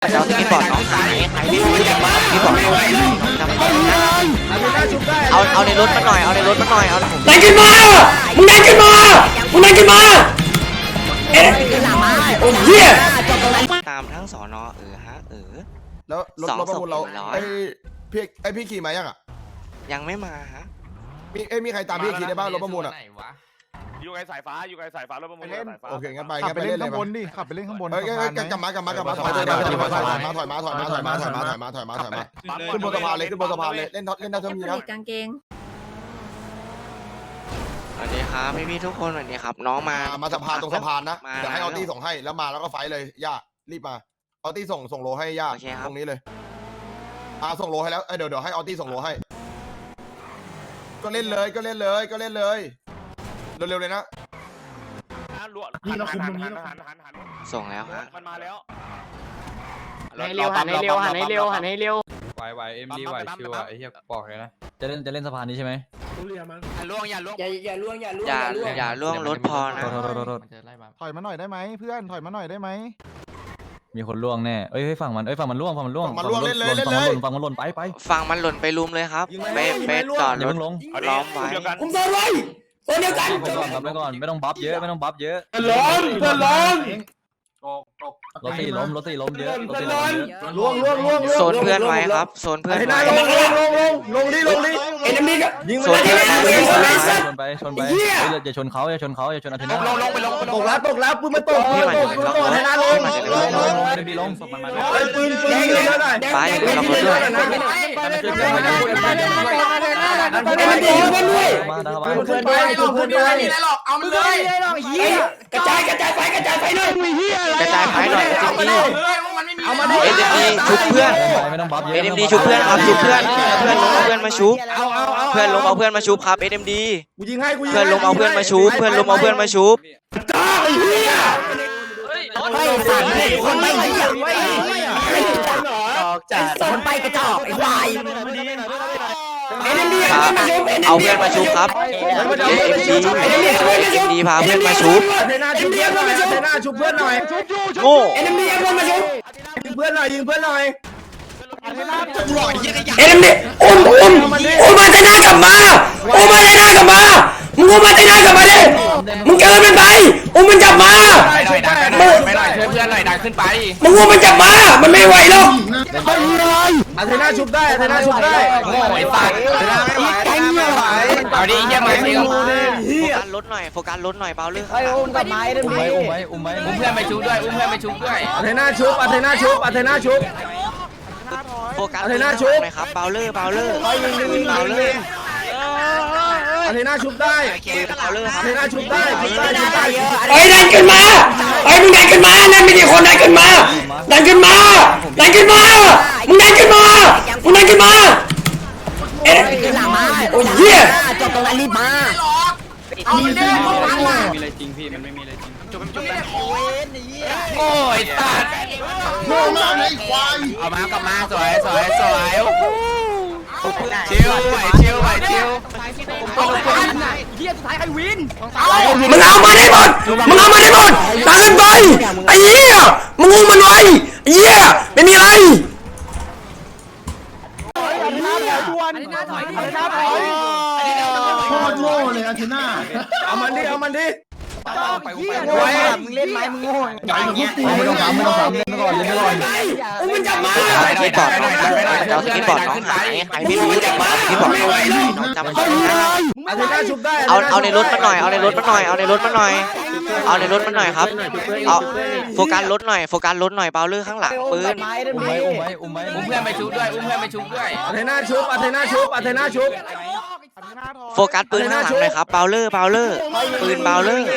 เจ้าสกินบอร์ดน้องหายใครไม่รู้อย่ามาสกินบอร์ดน้องหายจำเป็นะเอาเอาในรถมาหน่อย เอาในรถมาหน่อย เอาดันขึ้นมา มึงดันขึ้นมา มึงดันขึ้นมา เอ๊ะโอ้เหี้ยตามทั้งสอนอเออฮะเออ แล้วรถรถประมูลเราไอ้พี่ไอ้พี่ขี่มายังอะ ยังไม่มาฮะ มีเอ้มีใครตามพี่ขี่ได้บ้างรถประมูลอะ อยู่ไกลสายฟ้าอยู่ไกลสายฟ้ารถประมูลสายฟ้าโอเคงั้นไปขับงั้นไปไปเล่เล่นนเลยข้างบนมาดิขับไปเล่นข้างบนเอ้ยเอ้ยเอ้ยกลับมากลับมากลับมาถอยถอยถอยถอยถอยมาถอยมาถอยมาถอยมาถอยมาถอยมาถอยมาถอยมาถอยมาขึ้นบนสะพานเลยขึ้นบนสะพานเลยเล่นเล่นได้เท่านี้นะ กางเกง สวัสดีครับพี่พี่ๆทุกคนสวัสดีครับ น้องมา อ่ามาสะพานตรงสะพานนะมาเดี๋ยวให้ออตี้ส่งให้แล้วมาแล้วก็ไฟเลยย่ารีบมาออตี้ส่งส่งโลให้ย่าโอเคครับ ตรงนี้เลยอ่าส่งโลให้แล้วเอ้ยเดี๋ยวเดี๋ยวให้ออตี้ส่งโลให้ ก็เล่นเลยก็เล่นเลยก็เล่นเลย เร็วๆเลยนะนี่เราคุมตรงนี้หันหันหันส่งแล้วฮะมันมาแล้วให้เร็วหันให้เร็วหันให้เร็วหันให้เร็วไหวไหวเอ็มดีไหวชิวอะไอ้เหี้ยบอกเลยนะจะเล่นจะเล่นสะพานนี้ใช่ไหมล่วงอย่าล่วงอย่าอย่าล่วงอย่าล่วงอย่าอย่าล่วงรถพอนะโทษโทษโทษโทษถอยมาหน่อยได้ไหมเพื่อนถอยมาหน่อยได้ไหม มีคนล่วงแน่เอ้ยเฮ้ยฝั่งมันเอ้ยฝั่งมันล่วงฝั่งมันล่วงฝั่งมันล่วงเล่นเลยฝั่งมันเล่นเลยหฝั่งมันหล่นไปไปฝั่งมันหล่นไปลุมเลยครับเป๊ะเป๊ะจอดอย่ารถเพิ่งลงล้อมไว้ เดียวกันผมโดนไว้ ตัวเดียวกันไปก่อนครับไปก่อนไม่ต้องบัฟเยอะไม่ต้องบัฟเยอะล้มเพื่อนล้มรถสี่ล้มรถสี่ล้มเยอะรถสี่ล้มเยอะล่วงล่วงล่วงโซนเพื่อนไว้ครับ โซนเพื่อนไว้ ลงลงลงลงลงดิลงดิเอ็นมีก็ยิงโซนเพื่อนไว้ชโซนนเพื่อนไปไว้ชนไปชนไปเฮ้ยอย่าชนเขาอย่าชนเขาอย่าชนอาเทน่าลงลงไปลงไปลตงกแล้วตกแล้วปืนมาตกปืนมาตกปืนมาตกให้หน้าลงพี่มาจากไหนลงลงเอ็มดีลงศพมันมาด้วยเฮ้ยปืนปืนยิงเลยหน่อยไปขับรถด้วยมันดีมันด้วยมาดังเข้าปืนมาขึ้นไปปืนขึ้นไปเอามันเลยกระจายกระจายไฟกระจายไฟหน่อยกระจายไฟหน่อยเอ็มดีเอามาดิเอ็มดีชุบเพื่อนไม่ต้องบัฟเยอะเอ็มดีชุบเพื่อนครับชุบเพื่อนเพื่อนลงเอาเพื่อนมาชุบเอาเอาเอาเพื่อนลงเอาเพื่อนมาชุบครับเอ็มดีกูยิงให้กูยิงเพื่อนลงเอาเพื่อนมาชุบเพื่อนลงเอาเพื่อนมาชุบจ้าไอ้เหี้ยไม่สั่นเลยคนไม่เหี้ยออกจากคนไปกระจอกไอ้ควายเอ็นดีครับมาชุบเอาเพื่อนมาชุบครับเอ็มดีเอ็มดีพาเพื่อนมาชุบเทน่าชุบเพื่อนหน่อยเทน่าชุบเพื่อนหน่อยโง่เอ็นดีเอ็นมาชุบ ยิงเพื่อนหน่อยยิงเพื่อนหน่อยเอ็นดีอุ้มอุ้มอุ้มมาเทน่ากลับมาอุ้มมาเทน่ากลับมามึงอุ้มมาเทน่ากลับมาดิมึงเกินมันไปอุ้มมันกลับมาไม่ได้ดันไม่ได้ไม่ได้ช่วยเพื่อนหน่อยดันขึ้นไปมึงอุ้มมันกลับมามันไม่ไหวหรอกอาเทน่าชุบได้อาเทน่าชุบได้โง่ไอ้สัตว์ เอาดิเหี้ยมาดิโฟกัสรถหน่อยโฟกัสรถหน่อยเบาเรื่องข้างหลังอุ้มไว้อุ้มไว้อุ้มไว้อุ้มเพื่อนไปชุบด้วยอุ้มเพื่อนไปชุบด้วยอาเทน่าชุบอาเทน่าชุบอาเทน่าชุบโฟกัสเอาเลยหน้าชุบหน่อยครับเบาเลอร์เบาเลอร์เบาเลอร์อาเทน่าชุบได้เบาเลอร์คอารับเทน่าชุบได้ชุบได้ชุบได้ไอ้ยดันขึ้นมาไอ้ยมึงดันขึ้นมานั่นไม่ใช่คนดันขึ้นมา ดันขึ้นมา ดันขึ้นมา มึงดันขึ้นมา มึงดันขึ้นมา เอ๊ะโอ้ยเหี้ย จบตรงนั้นรีบมาเอามันดิเอามันมา มีอะไร จริงพี่มันไม่มีอะไรจริงโอ้ยสัตว์โง่มากไอ้ควายเอามากลับมาสวยสวยสวยชิวไหวชิวไหวชิวมึงเอามาได้หมดมึงเอามาได้หมดดันขึ้นไปไอ้เหี้ยมึงอุ้มมันไว้ไอ้เหี้ยไม่มีอะไรโคตรโง่เลยอาเทน่าเอามันดิเอามันดิ โอ้ยมึงเล่นไหมมึงโง่ไม่ต้องถามไม่ต้องถามเล่นไปก่อนเล่นไปก่อนอุ้มมันกลับมาสกินบอร์ดน้องหายเจ้าสกินบอร์ดน้องหายใครไม่รู้อย่ามาสกินบอร์ดน้องหายจำเป็นนะอาเทน่าชุบได้เอาเอาในรถมาหน่อยเอาในรถมาหน่อยเอาในรถมาหน่อย เอาในรถมาหน่อยครับเอาโฟกัสรถหน่อยโฟกัสรถหน่อยเบาเลอร์ข้างหลังปืนอุ้มไว้อุ้มไว้อุ้มไว้อุ้มเพื่อนไปชุบด้วยอุ้มเพื่อนไปชุบด้วยอาเทน่าชุบอาเทน่าชุบอาเทน่าชุบ โฟกัสปืนข้างหลังเลยครับเบลเลอร์เบลเลอร์ ปืนเบาเลอร์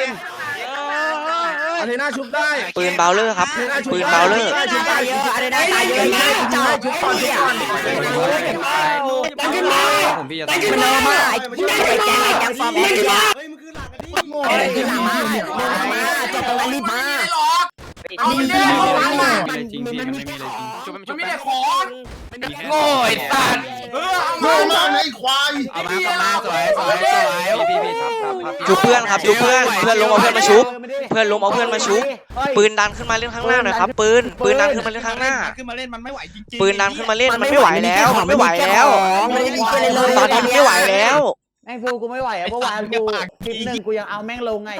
อานนี้น้าชุบได้ปืนเบลเลอร์ครับ ปืนเบลเลอร์ ชุบได้เยอะอันนี้ได้ตายเยอะนะเจ้าชุบก่อนชุบก่อนตั้งขึ้นมาตั้งขึ้นมาไอ้แกงไอ้แกงฟอร์มไอ้แกงไอ้แกงมาจบตรงนั้นรีบมาเอาเรื่องมา ไม่มีอะไรจริงพี่มันไม่มีอะไรจริงชุบมันไม่ได้ของโง่ไอ้สัตว์โง่มากไอ้ควายเอามากลับมาสวยสวยสวยพี่พี่ทับทับทับจุบเพื่อนครับจุบเพื่อนเพื่อนล้มเอาเพื่อนมาชุบเพื่อนล้มเอาเพื่อนมาชุบปืนดันขึ้นมาเล่นข้างหน้าหน่อยครับ ปืนปืนดันขึ้นมาเล่นข้างหน้าขึ้นมาเล่นมันไม่ไหวจริงปืนดันขึ้นมาเล่นมันไม่ไหวแล้วมันไม่ไหวแล้วตอนนี้มันไม่ไหวแล้ว แม่งฟูกูไม่ไหวอะเมื่อวานกูคลิปหนึ่งกูยังเอาแม่งลงไง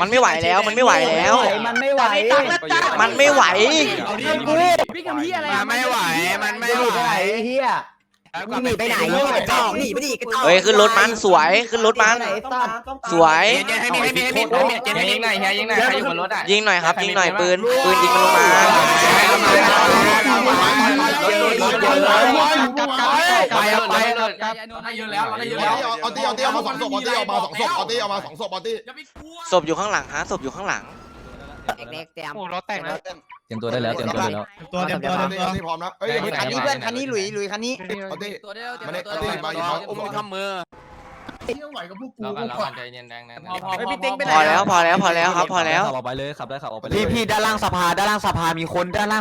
มันไม่ไหวแล้วมันไม่ไหวแล้ว มันไม่ไหวมันไม่ไหวพี่ทำเฮียอะไรมันไม่ไหวมันไม่หไหวนีไปไหนเฮีย หนีไปไหนกระจอกหนีไปดิกระจอกเฮ้ยขึ้นรถมันสวยขึ้นรถมัน สวย ให้มีให้มีให้มีให้มีเจนเฮียให้มียิงหน่อยเฮียยิงหน่อยใครอยู่บนรถอะยิงหน่อยครับยิงหน่อยปืนปืนยิงมันลงมาไปไปเลยได้เยอะแล้วได้เยอะแล้วเอาตี้เอาตี้เอามาสองศพเอาตี้เอามาสองศพเอาตี้เอามาสองศพเอาตี้ศพอยู่ข้างหลังฮะศพอยู่ข้างหลังเด็กๆเตรียมโอ้รถแต่งแล้ว เตรียมตัวได้แล้วเตรียมตัวได้แล้ว ตัวเต็มตัวเอาตี้เอาตี้พร้อมนะเอ้ยคันนี้เพื่อนคันนี้หลุยลุยคันนี้เอาตี้ตัวเดียวมาเนี่ยเอาตี้มาอีกครั้งอุ้มทำมือเรากันเรากันใจเย็นแดงนะพอแล้วพอแล้วพอแล้วครับพอแล้วขับออกไปเลยขับได้ขับออกไปเลยพี่พี่ด้านล่างสภาด้านล่างสภามีคนด้านล่าง